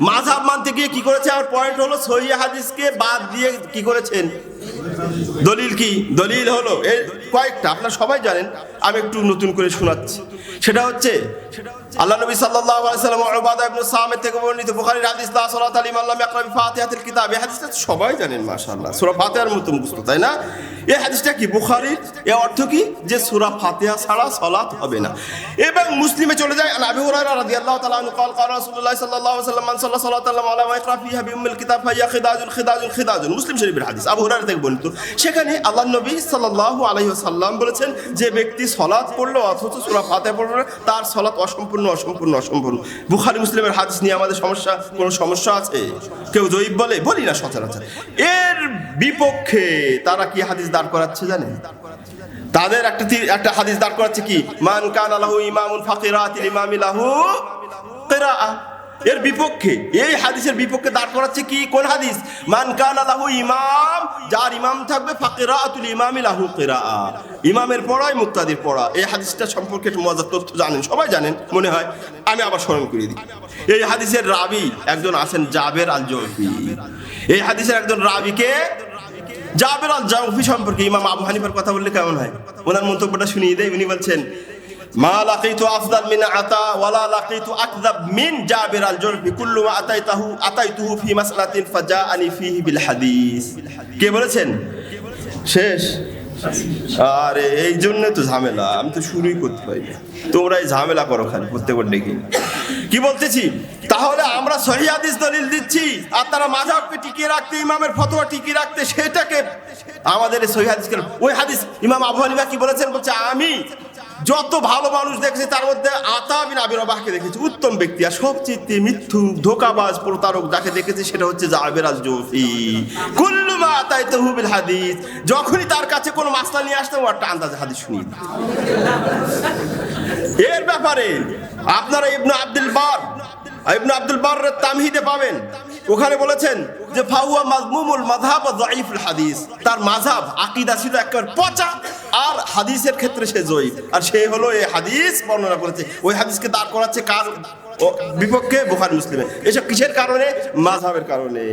মাঝাব মানতে গিয়ে কি করেছে? আমার পয়েন্ট হলো সহি হাদিসকে বাদ দিয়ে কি করেছেন? দলিল কি? দলিল হলো। এর কয়েকটা, আপনারা সবাই জানেন। আমি একটু নতুন করে শোনাচ্ছি সেটা হচ্ছে আল্লাহ নবী সাল্লাল্লাহু আলাইহি সাল্লাম উবাদা ইবনে সামিত থেকে বর্ণিত বুখারীর হাদিস লা সালাত আলী মান লাম ইয়াকরা বিফাতিহাতিল কিতাব এই হাদিসটা তো সবাই জানেন মাশাআল্লাহ সূরা ফাতিহার মতো মুখস্থ তাই না এই হাদিসটা কি বুখারীর এর অর্থ কি যে সূরা ফাতিহা ছাড়া সালাত হবে না এবং মুসলিমে চলে যায় আন আবি হুরায়রা রাদিয়াল্লাহু তাআলা আনহু قال قال رسول الله صلى الله عليه وسلم من صلى صلاه الله على ما يقرا فيها بام الكتاب فهي خداج خداج خداج মুসলিম শরীফের হাদিস আবু হুরায়রা থেকে বর্ণিত সেখানে আল্লাহ নবী সাল্লাল্লাহু আলাইহি ওয়াসাল্লাম বলেছেন যে ব্যক্তি সালাত পড়ল, অথচ সূরা ফাতিহা পড়ল তার সালাত অসম্পূর্ণ অসম্পূর্ণ অসম্পূর্ণ। বুখারী, মুসলিমের হাদিস নিয়ে আমাদের সমস্যা, কোনো সমস্যা আছে? কেউ জয়ীব বলে? বলি না সচরাচর। এর বিপক্ষে তারা কি হাদিস দাঁড় করাচ্ছে জানেন? তাদের একটা একটা হাদিস দাঁড় করাচ্ছে কি? মান কান আলাহু ইমামুন ফাকিরাতিল ইমামি লাহু কিরাআ এর বিপক্ষে, এই হাদিসের বিপক্ষে দাঁড় করাচ্ছে কি? কোন হাদিস? মান কান আলাহু ইমাম, যার ইমাম থাকবে ফাকিরাতুল ইমামি লাহু কিরাআ। ইমামের পড়াই মুক্তাদির পড়া এই হাদিসটা সম্পর্কে একটু মজার তথ্য জানেন। সবাই জানেন, মনে হয়। আমি আবার স্মরণ করে দিই। এই হাদিসের রাবি একজন আছেন জাবের আল জৌফি এই হাদিসের একজন রাবিকে জাবের আল জাউফি সম্পর্কে ইমাম আবু হানিফার কথা বললে কেমন হয়? ওনার মন্তব্যটা শুনিয়ে দেয় উনি বলছেন মা লাকিতু আফদাল মিন আতা ওয়ালা লাকিতু আকযাব মিন জাবির আল জুরফি কুল্লু মা আতাইতাহু, আতাইতুহু ফি মাসলাতিন ফাজাআনি ফিহি বিল হাদিস। কে বলেছেন? শেষ? আরে, এই জন্য তো ঝামেলা, আমি তো শুরুই করতে পারি না। তোমরা ঝামেলা করো খালি, প্রত্যেকবার ডেকে কি বলতেছি? তাহলে আমরা সহি হাদিস দলিল দিচ্ছি, আর তারা মাঝাবকে টিকিয়ে রাখতে, ইমামের ফতোয়া টিকিয়ে রাখতে, সেটাকে আমাদের সহি হাদিস ওই হাদিস ইমাম আবু হানিফা কি বলেছেন? বলছে, আমি যত ভালো মানুষ দেখেছি, তার মধ্যে আতা বিন আবির রবাহকে দেখেছি। উত্তম ব্যক্তি। আর সবচেয়ে মিথ্যু, ধোকাবাজ, প্রতারক যাকে দেখেছি, সেটা হচ্ছে জাবের আল জোফি কুল্লু মা আতাইতাহু বিল হাদিস। যখনই তার কাছে কোনো মাসলা নিয়ে আসতাম একটা আন্দাজে হাদিস দিত। এর ব্যাপারে আপনারা ইবনু আব্দুল বার, ইবনু আব্দুল বার তামহিদে পাবেন। ওখানে বলেছেন যে, ফাহুয়া মাজমুমুল মাযহাব ওয়া যায়িফুল হাদিস। তার মাযহাব, আকীদা ছিল একেবারে পচা আর হাদিসের ক্ষেত্রে সে জয়ী আর সে হলো এই হাদিস বর্ণনা করেছে। ওই হাদিসকে দাঁড় করাচ্ছে কার? বিপক্ষে বুখারী মুসলিমে এসব কিসের কারণে? মাঝাবের কারণে।